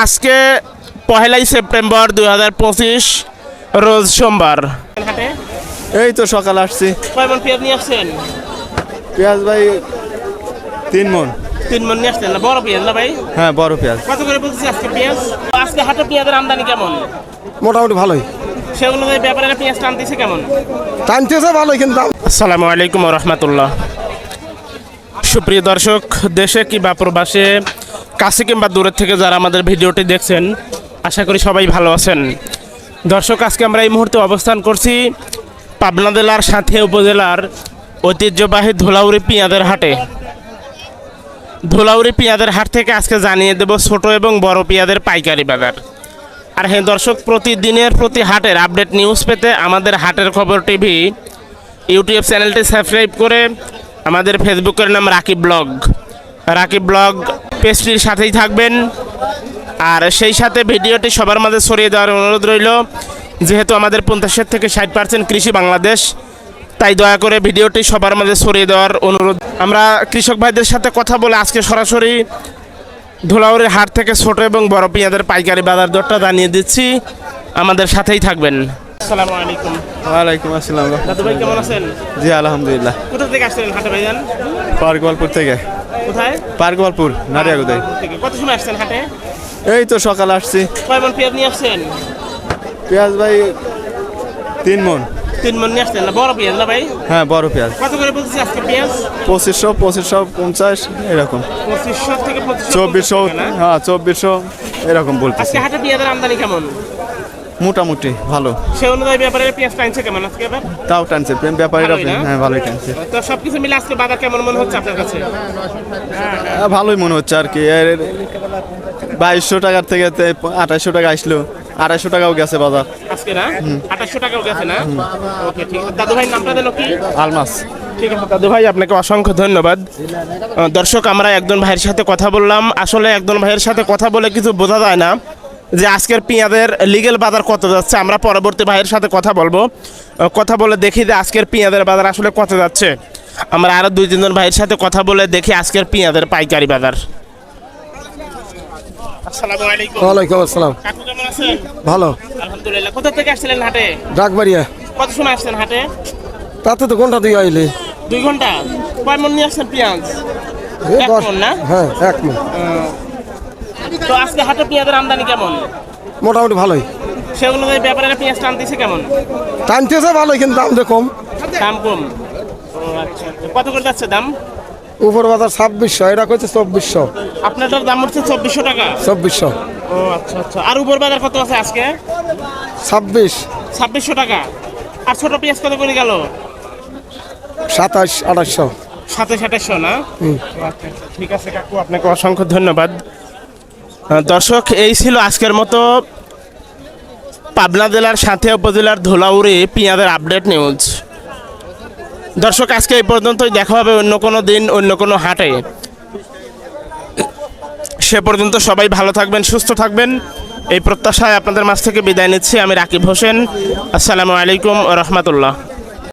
আজকে পহেলাই সেপ্টেম্বর দুই হাজার পঁচিশ রোজ সোমবার। এই তো সকাল আসছি। কয় মন পেঁয়াজ নিয়ে আসছেন? পেঁয়াজ ভাই তিন মন। তিন মন নিয়ে আসছেন না? বড় পেঁয়াজ না ভাই? হ্যাঁ বড় পেঁয়াজ। কত করে বলছি আজকে পেঁয়াজ? আজকে হাটে পেঁয়াজের আমদানি কেমন? মোটামুটি ভালোই। সেগুলো ব্যাপারে পেঁয়াজ টানতেছে কেমন? টানতেছে ভালোই কিন্তু আসসালামু আলাইকুম রহমতুল্লাহ। সুপ্রিয় দর্শক দেশে কিংবা প্রবাসে কাছে কিংবা দূরের থেকে যারা আমাদের ভিডিওটি দেখছেন, আশা করি সবাই ভালো আছেন। দর্শক, আজকে আমরা এই মুহূর্তে অবস্থান করছি পাবনা জেলার সাথে উপজেলার ঐতিহ্যবাহী ধুলাউড়ি পেঁয়াজের হাটে। ধুলাউড়ি পেঁয়াজের হাট থেকে আজকে জানিয়ে দেব ছোট এবং বড় পেঁয়াজের পাইকারি বাজার। আর হ্যাঁ দর্শক, প্রতিদিনের প্রতি হাটের আপডেট নিউজ পেতে আমাদের হাটের খবর টিভি, ইউটিউব চ্যানেলটি সাবস্ক্রাইব করে আমাদের ফেসবুকের নাম রাকিব ব্লগ। রাকিব ব্লগ পেজটির সাথেই থাকবেন। আর সেই সাথে ভিডিওটি সবার মাঝে ছড়িয়ে দেওয়ার অনুরোধ রইল। যেহেতু আমাদের পঞ্চাশের থেকে ষাট পার্সেন্ট কৃষি বাংলাদেশ, তাই দয়া করে ভিডিওটি সবার মাঝে ছড়িয়ে দেওয়ার অনুরোধ। আমরা কৃষক ভাইদের সাথে কথা বলে আজকে সরাসরি ধুলাউড়ির হাট থেকে ছোট এবং বড় পেঁয়াজের পাইকারি বাজার দরটা জানিয়ে দিচ্ছি। আমাদের সাথেই থাকবেন। আসসালামু আলাইকুম। ওয়ালাইকুম আসসালাম দাদু ভাই কেমন আছেন? জি আলহামদুলিল্লাহ। কোথা থেকে আসছিলেন হাটে ভাইজান? পার্কওয়ালপুর থেকে। কোথায়? পার্কওয়ালপুর নারিয়াগুদাই কত সময় আসছেন হাটে? এই তো সকালে আসছি। কয় মন পেঁয়াজ নিয়ে আসছেন? পেঁয়াজ ভাই তিন মন। তিন মন নিয়ে আসছেন বড় পেঁয়াজ না ভাই? হ্যাঁ বড় পেঁয়াজ। কত করে বলছি আজকে পেঁয়াজ? পঁচিশশো পঁচিশশো পঞ্চাশ এরকম। পঁচিশশো থেকে চব্বিশশো হ্যাঁ চব্বিশশো এরকম বলতেছি। আজকে হাটে পেঁয়াজের আমদানি কেমন? মোটামুটি ভালো। সে অনুযায়ী ব্যাপারে পেঁয়াজ টানছে কেমন আজকে এবার তাও টানছে ব্যাপারীরা? হ্যাঁ ভালোই টানছে। তো সবকিছু মিলে আজকে বাজার কেমন মনে হচ্ছে আপনার কাছে? ভালোই মনে হচ্ছে আর কি। এর বাইশশো টাকার থেকে আঠাইশশো টাকা আসলো। আড়াইশো টাকাও গেছে বাজার। আজকে না? আঠাশশো টাকাও গেছে না? ওকে ঠিক। আছে দাদু ভাই নামটা দিল কি? আলমাস। ঠিক আছে দাদু ভাই আপনাকে অসংখ্য ধন্যবাদ। দর্শক আমরা একজন ভাইয়ের সাথে কথা বললাম। আসলে একজন ভাইয়ের সাথে কথা বলে কিছু বোঝা যায় না। যে আজকের পেঁয়াজের লিগেল বাজার কত যাচ্ছে আমরা পরবর্তী ভাইয়ের সাথে কথা বলব। কথা বলে দেখি যে আজকের পেঁয়াজের বাজার আসলে কত যাচ্ছে। আমরা আরও দুই তিনজন ভাইয়ের সাথে কথা বলে দেখি আজকের পেঁয়াজের পাইকারি বাজার। ওয়ালাইকুম আসসালাম। ভালো। আলহামদুলিল্লাহ কোথা থেকে আসছিলেন হাটে? ডাকবাড়িয়া কত সময় আসছেন হাটে? তাতে তো ঘণ্টা দিয়ে আইলে। দুই ঘণ্টা? কয় মন নিয়ে আসছেন পেঁয়াজ? এক না? হ্যাঁ এক মন। তো আজকে হাটে পেঁয়াজের আমদানি কেমন? মোটামুটি ভালোই। সে অনুযায়ী ব্যাপারে পেঁয়াজ টানতেছে কেমন? টানতেছে ভালোই কিন্তু দাম তো কম। দাম কম? ও আচ্ছা কত করে যাচ্ছে দাম? উপর বাজার ছাব্বিশশো এটা কইছে চব্বিশশো। আপনারটার দাম হচ্ছে চব্বিশশো টাকা? চব্বিশশো। ও আচ্ছা আচ্ছা। আর উপর বাজার কত আছে আজকে? ছাব্বিশ। ছাব্বিশশো টাকা। আর ছোট পেঁয়াজ কত করে গেল? সাতাশ আঠাশশো। সাতাশ আঠাশশো না? আচ্ছা, আচ্ছা, ঠিক আছে কাকু আপনাকে অসংখ্য ধন্যবাদ। দর্শক, এই ছিল আজকের মতো পাবনা জেলার সাথে উপজেলার ধুলাউড়ি পেঁয়াজের আপডেট নিউজ দর্শক, আজকে এই পর্যন্তই। দেখা হবে অন্য কোনো দিন, অন্য কোনো হাটে। সে পর্যন্ত সবাই ভালো থাকবেন, সুস্থ থাকবেন। এই প্রত্যাশায় আপনাদের মাছ থেকে বিদায় নিচ্ছি। আমি রাকিব হোসেন। আসসালামু আলাইকুম রহমতুল্লাহ।